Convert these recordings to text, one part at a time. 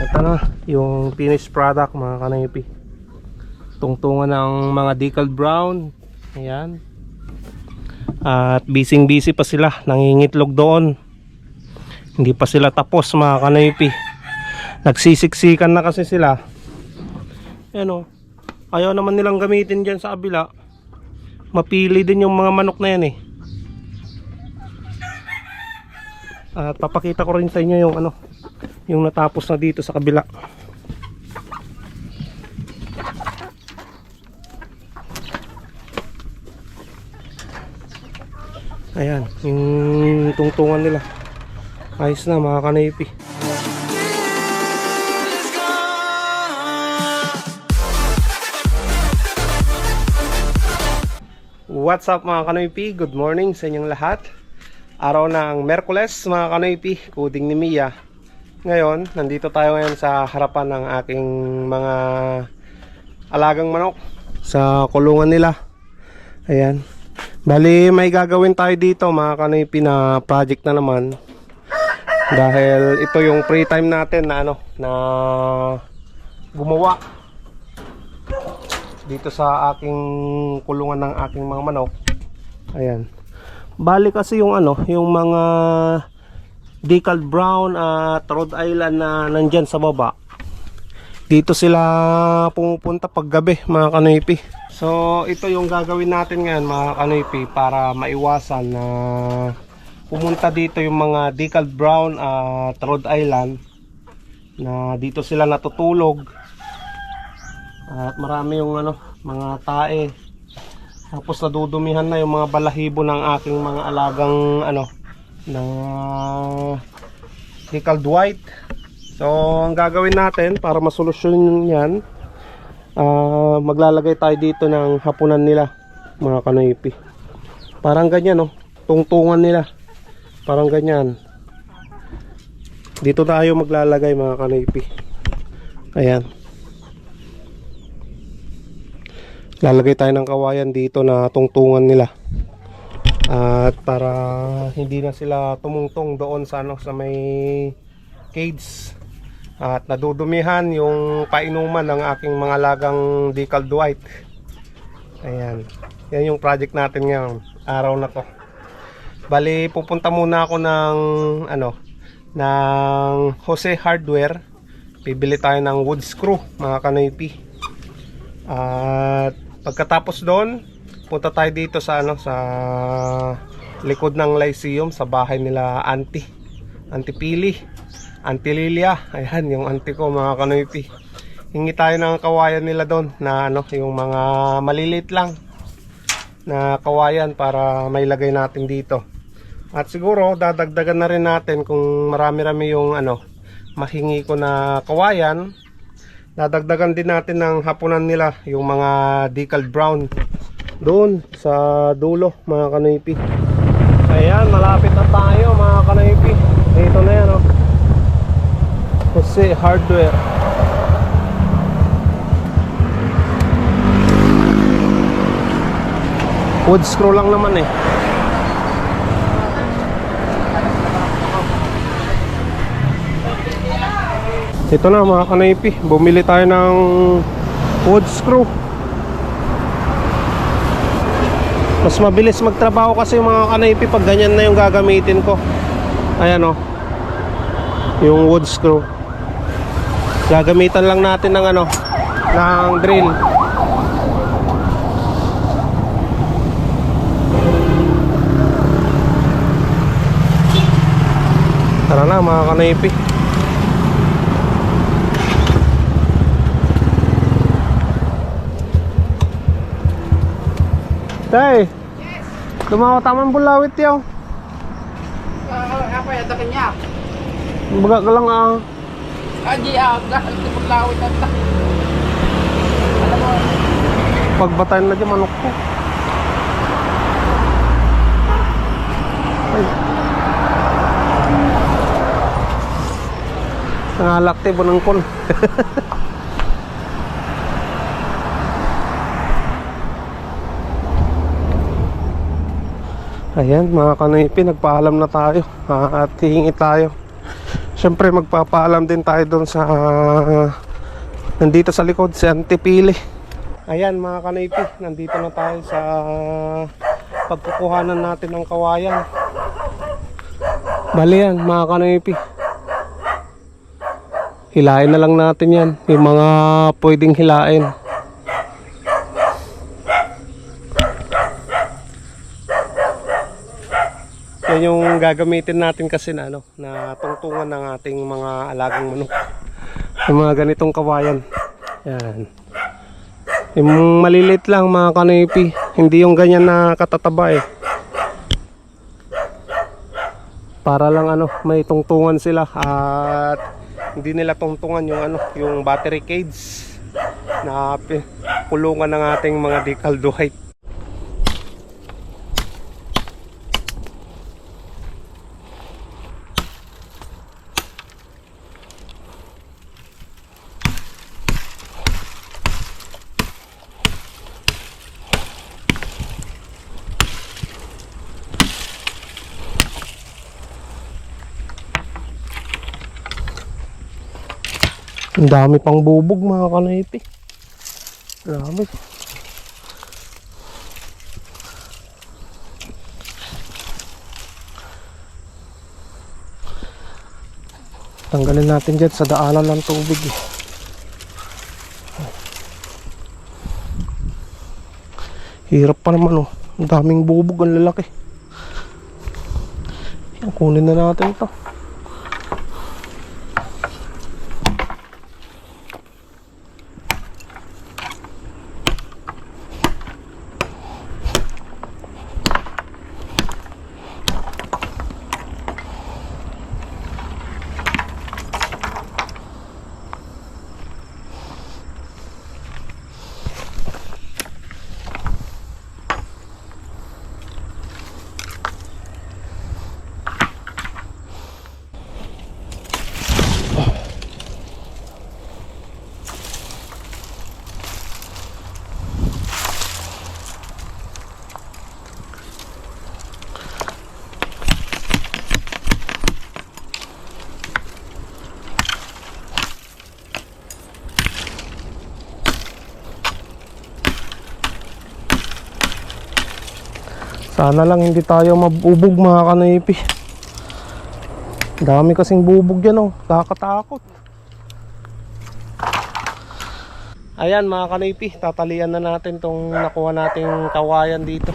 Ito na, yung finished product mga kanaypi. Tungtungan ng mga decal brown. Ayan. At busy busy pa sila, nangingitlog doon. Hindi pa sila tapos mga kanaypi. Nagsisiksikan na kasi sila. Ayan o. Ayaw naman nilang gamitin dyan sa abila. Mapili din yung mga manok na yan eh. At papakita ko rin sa inyo yung ano, yung natapos na dito sa kabila. Ayan, yung tungtungan nila. Ayos na mga kanaypi. What's up mga kanoypi? Good morning sa inyong lahat. Araw ng Merkules mga kanoypi, kuding ni Mia. Ngayon, nandito tayo ngayon sa harapan ng aking mga alagang manok sa kulungan nila. Ayan. Bali, may gagawin tayo dito mga kanoypi na project na naman. Dahil ito yung free time natin na ano, na gumawa dito sa aking kulungan ng aking mga manok. Ayan. Bali kasi yung ano, yung mga decal brown at Rhode Island na nandyan sa baba. Dito sila pumupunta pag gabi mga kanoypi. So ito yung gagawin natin ngayon mga kanoypi para maiwasan na pumunta dito yung mga decal brown at Rhode Island na dito sila natutulog at marami yung ano, mga tae. Tapos nadudumihan na yung mga balahibo ng aking mga alagang ano na nickel white. So, ang gagawin natin para masolusyon yan, ah, maglalagay tayo dito ng hapunan nila, mga kanoypi. Parang ganyan, no? Tungtungan nila. Parang ganyan. Dito tayo maglalagay, mga kanoypi. Ayan. lalagay tayo ng kawayan dito na tungtungan nila at para hindi na sila tumungtong doon sa ano sa may cage at nadudumihan yung painuman ng aking mga lagang decal white ayan. Yan yung project natin ngayong araw na to. Bali pupunta muna ako ng ano ng Jose Hardware. Bibili tayo ng wood screw mga kanoypi at Pagkatapos doon, punta tayo dito sa ano sa likod ng Lyceum sa bahay nila Auntie. Auntie Pili. Auntie Lilia. Ayan yung auntie ko mga kanoypi. Hingi tayo ng kawayan nila doon na ano yung mga malilit lang na kawayan para mailagay natin dito. At siguro dadagdagan na rin natin kung marami-rami yung ano mahingi ko na kawayan dadagdagan din natin ng hapunan nila yung mga decal brown doon sa dulo mga kanoypi ayan malapit na tayo mga kanoypi dito na yan oh. Jose Hardware. Wood screw lang naman eh. Ito na mga kanaypi, bumili tayo ng wood screw. Mas mabilis magtrabaho kasi yung mga kanaypi pag ganyan na yung gagamitin ko. Ayan o. Yung wood screw. Gagamitan lang natin ng ano, ng drill. Tara na mga kanaypi. Tay. Yes. Lumawa taman bulawit yaw. apa ya takin niya? Baga ka lang ah. Aji ah, dahil di paglawit at Alam mo, Pagbatayan na dyan manok ko. Ay. Nangalak tayo bunang kon. Ayan mga kanaypi, nagpaalam na tayo ah, at hihingi tayo. Siyempre magpapaalam din tayo doon sa nandito sa likod si Antipili. Ayan mga kanaypi, nandito na tayo sa pagkukuhanan natin ng kawayan. Bali yan mga kanaypi. Hilain na lang natin yan. Yung mga pwedeng hilain. Yan yung gagamitin natin kasi na ano, na tungtungan ng ating mga alagang manok. Yung mga ganitong kawayan. Yan. Yung malilit lang mga kanipi. Hindi yung ganyan na katataba eh. Para lang ano, may tungtungan sila at hindi nila tungtungan yung ano, yung battery cage na kulungan ng ating mga decalduhite. Ang dami pang bubog mga kanaypi. Grabe. Tanggalin natin dyan sa daanan ng tubig. eh. Hirap pa naman oh. Ang daming bubog, ang lalaki. Yan, kunin na natin to. Sana lang hindi tayo mabubog mga kanaypi. Dami kasing bubog yan oh. Kakatakot. Ayan mga kanaypi. Tatalian na natin tong nakuha nating kawayan dito.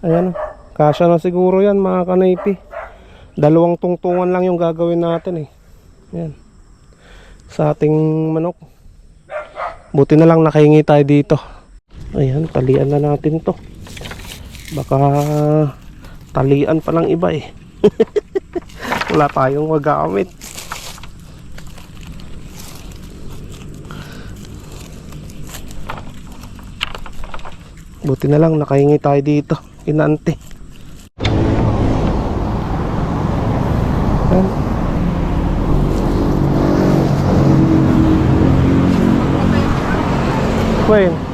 Ayan. Kasya na siguro yan mga kanaypi. Dalawang tungtungan lang yung gagawin natin eh. Ayan. Sa ating manok. Buti na lang nakahingi tayo dito. Ayan, talian na natin to. Baka talian pa lang iba eh. Wala tayong magamit. Buti na lang nakahingi tayo dito. Inante. Ayan.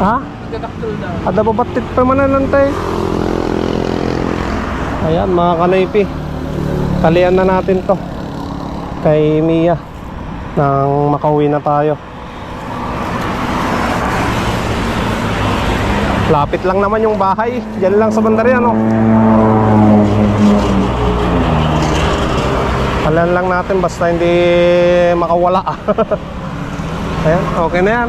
Ha? Nagkadaktol na. Ada babatit pa man lang tayo. Ayan mga kanaypi. Talian na natin to. Kay Mia. Nang makauwi na tayo. Lapit lang naman yung bahay. Diyan lang sa bandari ano. Alam lang natin basta hindi makawala. Ayan, okay na yan.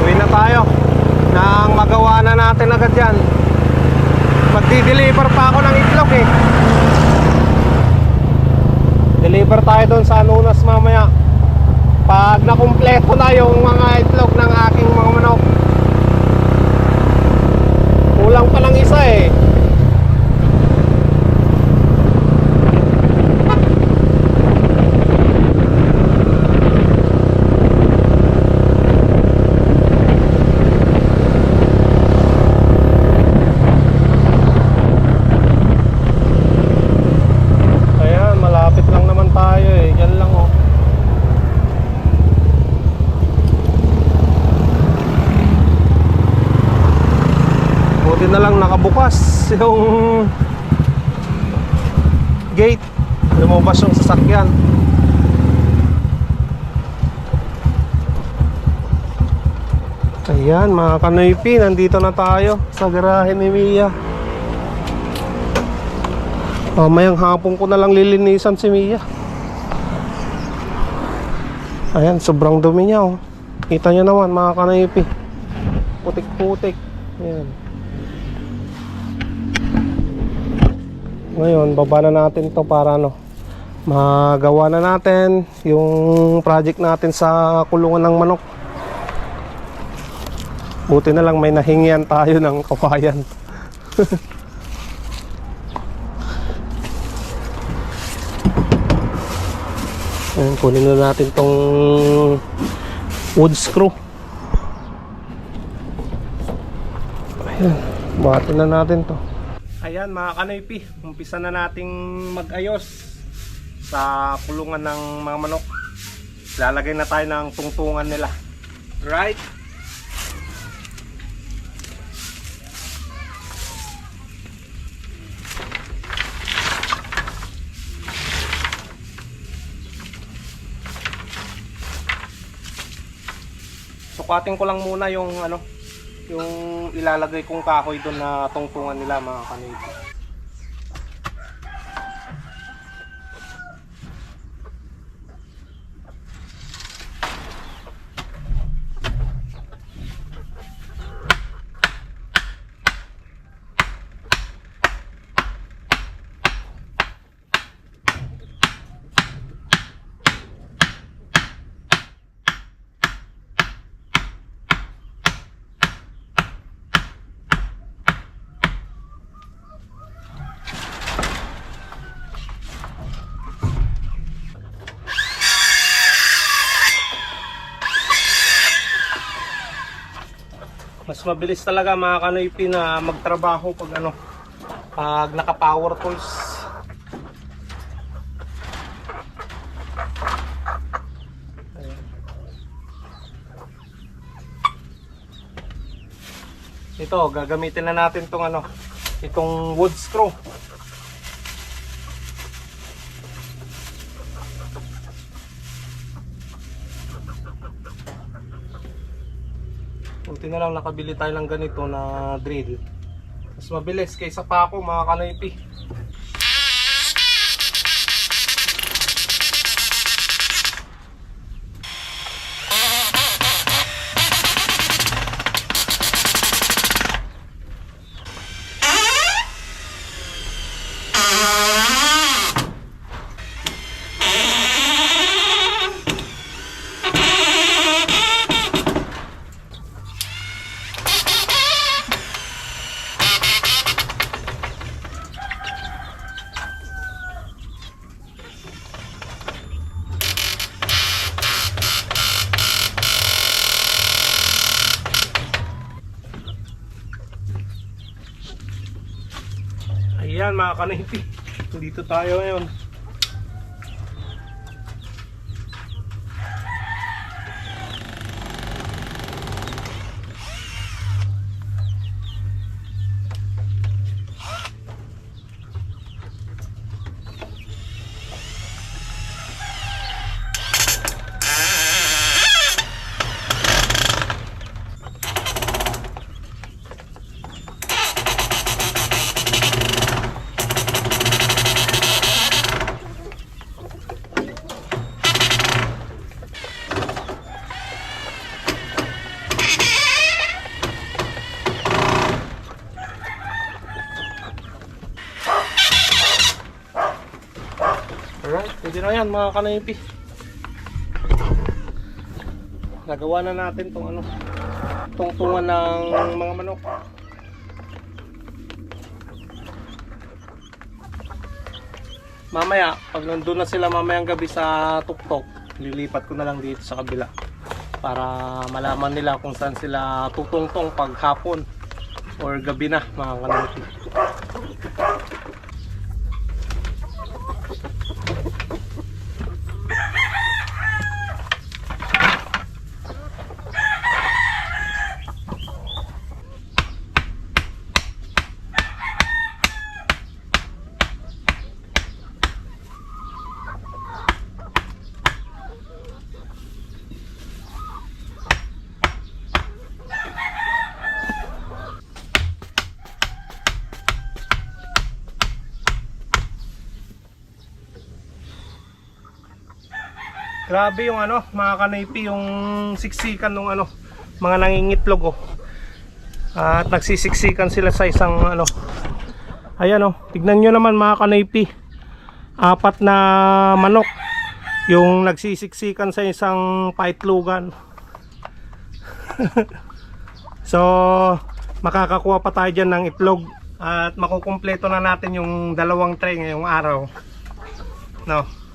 Uwi na tayo. Nang magawa na natin agad yan. Magdi-deliver pa ako ng itlog eh. Deliver tayo doon sa Anunas mamaya. Pag nakumpleto na yung mga itlog ng aking mga manok. Kulang pa lang isa eh. Yung gate. Lumabas yung sasakyan. Ayan mga kanoypi, nandito na tayo sa garahe ni Mia. Mamayang hapon ko na lang lilinisan si Mia. Ayan, sobrang dumi niya oh. Kita niyo naman mga kanoypi. Putik-putik. Ayan. Ngayon, baba na natin to para ano, magawa na natin yung project natin sa kulungan ng manok. Buti na lang may nahingian tayo ng kawayan. Ayan, kunin na natin tong wood screw. Ayan, bati na natin to. Ayan mga kanoypi, umpisa na nating mag-ayos sa kulungan ng mga manok. Lalagay na tayo ng tungtungan nila. Right? Sukatin ko lang muna yung ano, yung ilalagay kong kahoy doon na tungtungan nila mga kanoypi. Mabilis talaga mga kanoypi na magtrabaho pag ano, pag naka power tools. Ito, gagamitin na natin tong ano, itong wood screw. Buti na lang nakabili tayo ng ganito na drill. Mas mabilis kaysa pa ako mga kanoypi. Kanoypi. Dito tayo ngayon. Alright, pwede na yan mga kanoypi. Nagawa na natin tong ano, tungtungan ng mga manok. Mamaya, pag nandun na sila mamayang gabi sa tuktok, lilipat ko na lang dito sa kabila para malaman nila kung saan sila tutungtong pag hapon or gabi na mga kanoypi. Grabe yung ano, mga kanaypi, yung siksikan ng ano, mga nangingitlog oh. At nagsisiksikan sila sa isang ano. Ayan oh, tignan nyo naman mga kanaypi. Apat na manok yung nagsisiksikan sa isang paitlugan. so, makakakuha pa tayo dyan ng itlog at makukumpleto na natin yung dalawang tray ngayong araw. No.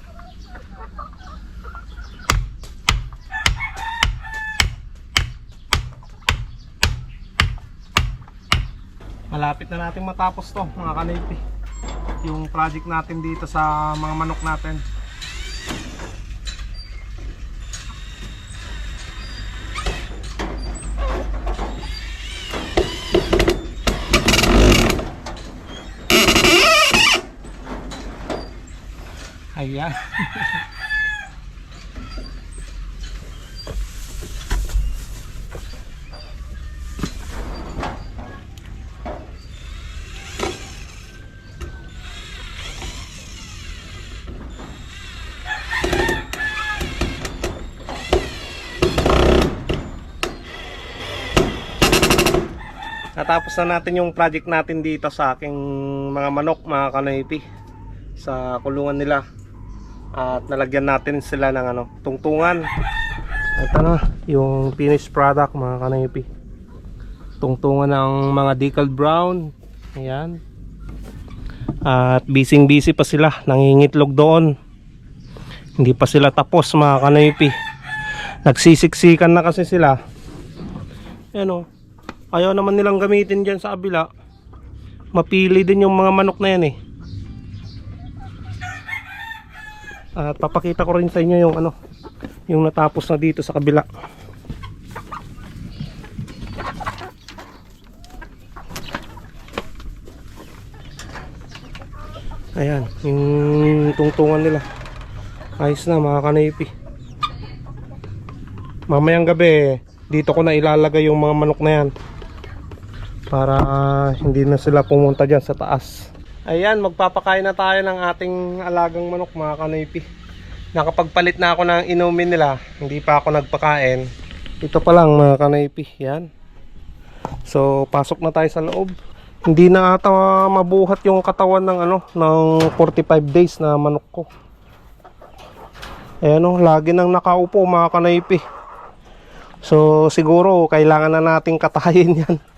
Malapit na natin matapos to mga kanaypi. Yung project natin dito sa mga manok natin. Ayan. Natapos na natin yung project natin dito sa aking mga manok, mga kanaypi sa kulungan nila. At nalagyan natin sila ng ano, tungtungan. Ito na, yung finished product mga kanaypi. Tungtungan ng mga decal brown. Ayan. At busy busy pa sila, nangingitlog doon. Hindi pa sila tapos mga kanaypi. Nagsisiksikan na kasi sila. Ayan o. Ayaw naman nilang gamitin dyan sa abila. Mapili din yung mga manok na yan eh. At papakita ko rin sa inyo yung ano, yung natapos na dito sa kabila. Ayan, yung tungtungan nila. Ayos na mga kanaypi. Mamayang gabi, dito ko na ilalagay yung mga manok na yan. Para hindi na sila pumunta dyan sa taas. Ayan, magpapakain na tayo ng ating alagang manok mga kanaypi. Nakapagpalit na ako ng inumin nila. Hindi pa ako nagpakain. Ito pa lang mga kanaypi. Yan. So, pasok na tayo sa loob. Hindi na ata mabuhat yung katawan ng ano, ng 45 days na manok ko. Ayan o, lagi nang nakaupo mga kanaypi. So, siguro kailangan na nating katayin yan.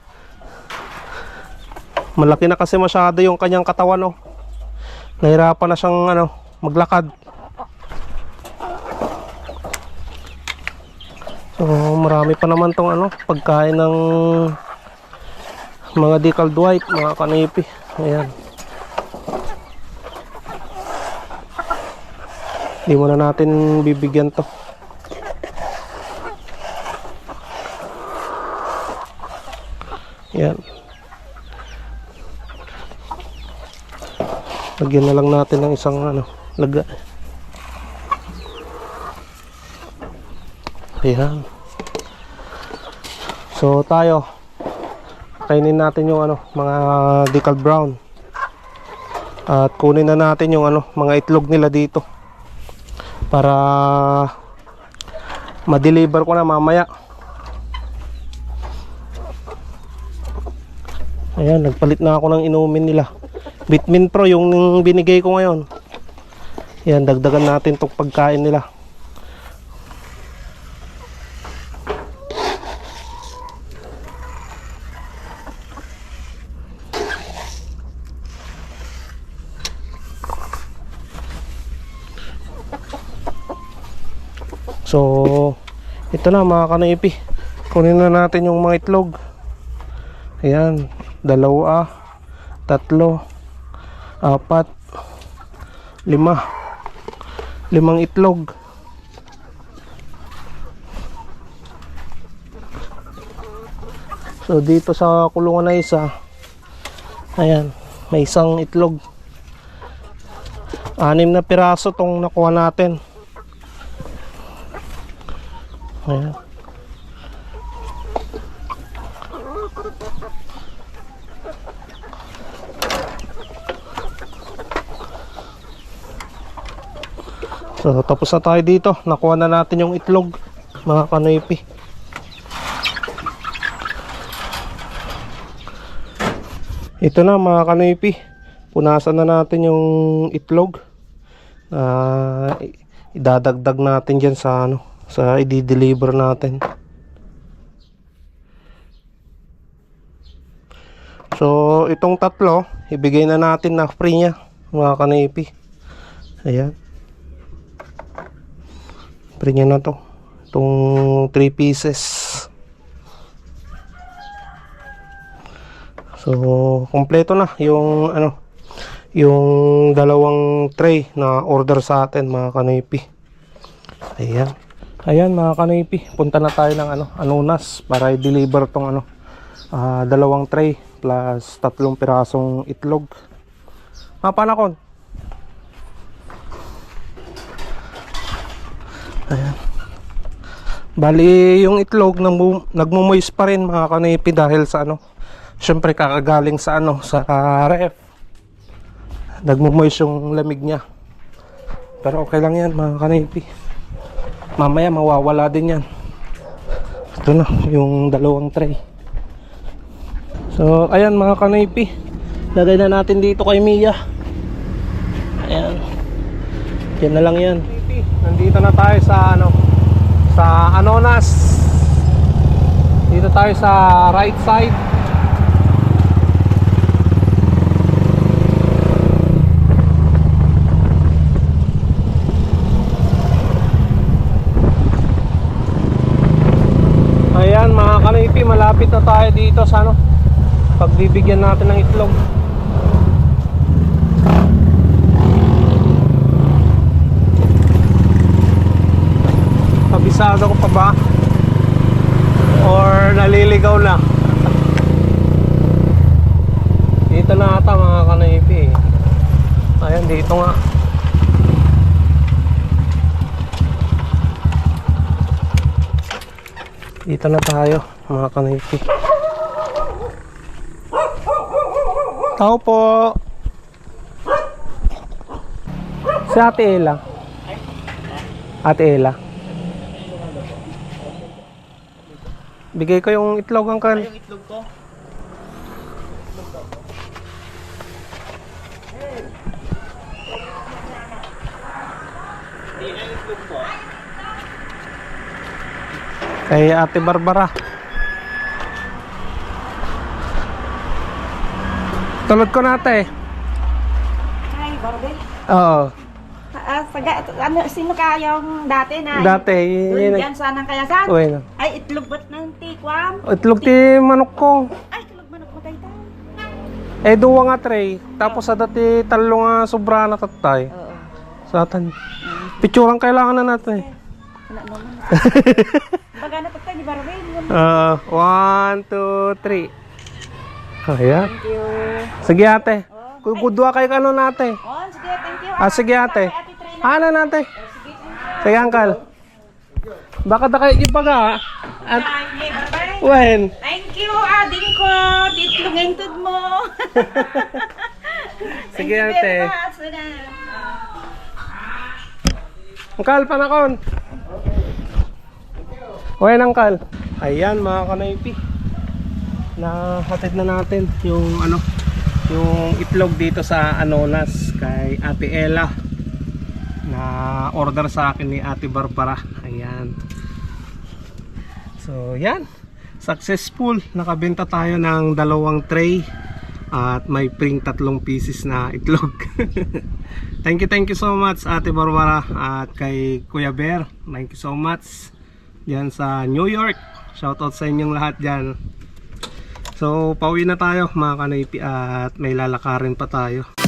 Malaki na kasi masyado yung kanyang katawan oh. Nahirapan na siyang ano, maglakad. So, marami pa naman tong ano, pagkain ng mga decaled white, mga kanipi. Ayan. Hindi mo na natin bibigyan to. Yan. Lagyan na lang natin ng isang ano, laga. Ayan. So tayo, kainin natin yung ano, mga decal brown. At kunin na natin yung ano, mga itlog nila dito. Para ma-deliver ko na mamaya. Ayan, nagpalit na ako ng inumin nila. Bitmin Pro yung binigay ko ngayon. Ayan, dagdagan natin tong pagkain nila. So, ito na mga kanaipi. Kunin na natin yung mga itlog. Ayan, dalawa, tatlo, apat, lima. Limang itlog. So dito sa kulungan na isa, ayan, may isang itlog. Anim na piraso tong nakuha natin. Ayan. So tapos na tayo dito. Nakuha na natin yung itlog. Mga kanoypi. Ito na mga kanoypi. Punasan na natin yung itlog. I- idadagdag natin dyan sa ano. Sa i-deliver natin. So, itong tatlo, ibigay na natin na free niya, mga kanipi. Ayan. Free niya na to. Itong 3 pieces. So, kompleto na yung ano, yung dalawang tray na order sa atin, mga kanipi. Ayan. Ayan, mga kanipi. Punta na tayo ng ano, Anunas para i-deliver tong ano, ah, dalawang tray plus tatlong pirasong itlog. Mga panakon. Ayan. Bali, yung itlog nagmu- nagmumoist pa rin mga kanipi dahil sa ano, syempre kakagaling sa ano, sa ah, ref. Nagmumoist yung lamig niya. Pero okay lang yan mga kanipi. Mamaya mawawala din yan. Ito na, yung dalawang tray. So, ayan mga kanipi. Lagay na natin dito kay Mia. Ayan. Yan na lang yan. Nandito na tayo sa ano sa Anonas. Dito tayo sa right side. Ayan mga kanipi, malapit na tayo dito sa ano pagbibigyan natin ng itlog. Kabisado ko pa ba? Or naliligaw na? Dito na ata mga kanipi. Ayan, dito nga. Dito na tayo, mga kanipi. Tao po. Si Ate Ella. Ate Ella. Bigay ko yung itlog ang kan. Yung itlog ko. Hindi na yung itlog ko. Kay Ate Barbara. Tulad ko nate. Ay, Barbie. Oo. Ah, saga, ano, sino ka yung dati na? Dati, yun. dyan sa nang kayasan? Uy, na. Ay, itlog ba't ng tikwam? Itlog ti manok ko. Ay, itlog manok matay tayo. Eh, duwa nga tray. Tapos sa dati talo nga sobra na tatay. Oo. Sa atan. Picturean kailangan na natin. Wala naman. Baga na tatay, di Barbie? Yun. Uh, one, two, three. Ayan. Thank you. Sige ate. Kung kudwa kayo kano nate. Oh, sige, thank you. Ah, sige ate. Ano nate? Sige uncle. Baka da kayo ipaga. At when? Thank you, ading ko. Titlog ngintod mo. Sige, ate. Uncle, panakon. When uncle? Ayan mga kanaypi. Nahatid na natin yung ano yung itlog dito sa Anonas kay Ate Ella na order sa akin ni Ate Barbara. Ayan. So, yan. Successful. Nakabenta tayo ng dalawang tray at may pring tatlong pieces na itlog. thank you, thank you so much Ate Barbara at kay Kuya Bear. Thank you so much. Diyan sa New York. Shoutout sa inyong lahat dyan. So, pauwi na tayo mga kanaypi at may lalakarin pa tayo.